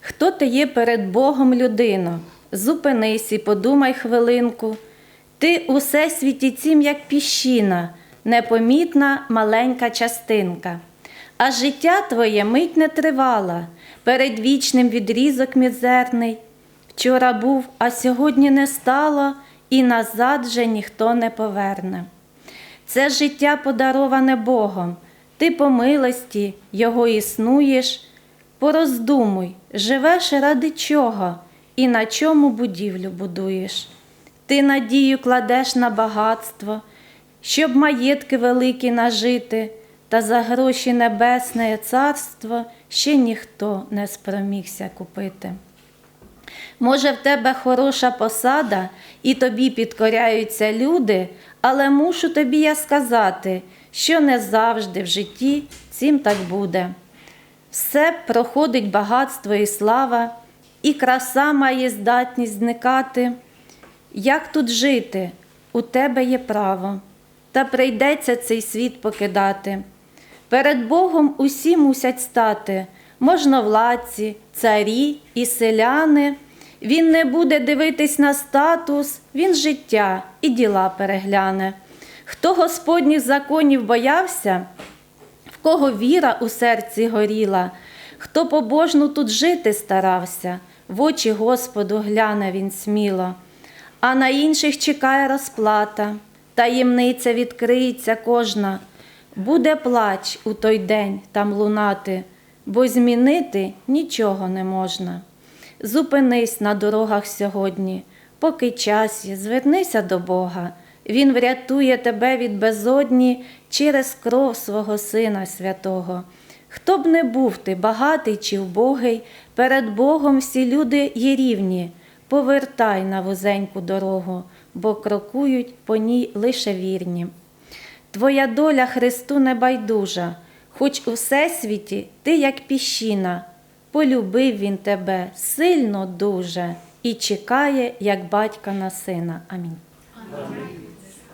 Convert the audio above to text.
Хто ти є перед Богом людино? Зупинись і подумай хвилинку. Ти у всесвіті цім, як піщина, непомітна маленька частинка. А життя твоє мить не тривала, перед вічним відрізок мізерний. Вчора був, а сьогодні не стало, і назад же ніхто не поверне. Це життя подароване Богом, ти по милості Його існуєш. Пороздумуй, живеш ради чого і на чому будівлю будуєш. Ти надію кладеш на багатство, щоб маєтки великі нажити, та за гроші небесне царство ще ніхто не спромігся купити. Може, в тебе хороша посада, і тобі підкоряються люди, але мушу тобі я сказати, що не завжди в житті цим так буде. Все проходить багатство і слава, і краса має здатність зникати. Як тут жити? У тебе є право, та прийдеться цей світ покидати. Перед Богом усі мусять стати, можновладці, царі і селяни. Він не буде дивитись на статус, він життя і діла перегляне. Хто Господніх законів боявся, кого віра у серці горіла, хто побожно тут жити старався, в очі Господу гляне він сміло, а на інших чекає розплата, таємниця відкриється кожна. Буде плач у той день там лунати, бо змінити нічого не можна. Зупинись на дорогах сьогодні, поки час є, звернися до Бога. Він врятує тебе від безодні через кров свого Сина Святого. Хто б не був ти, багатий чи вбогий, перед Богом всі люди є рівні. Повертай на вузеньку дорогу, бо крокують по ній лише вірні. Твоя доля Христу не байдужа, хоч у всесвіті ти, як піщина, полюбив він тебе сильно дуже і чекає, як батька на сина. Амінь. Амінь.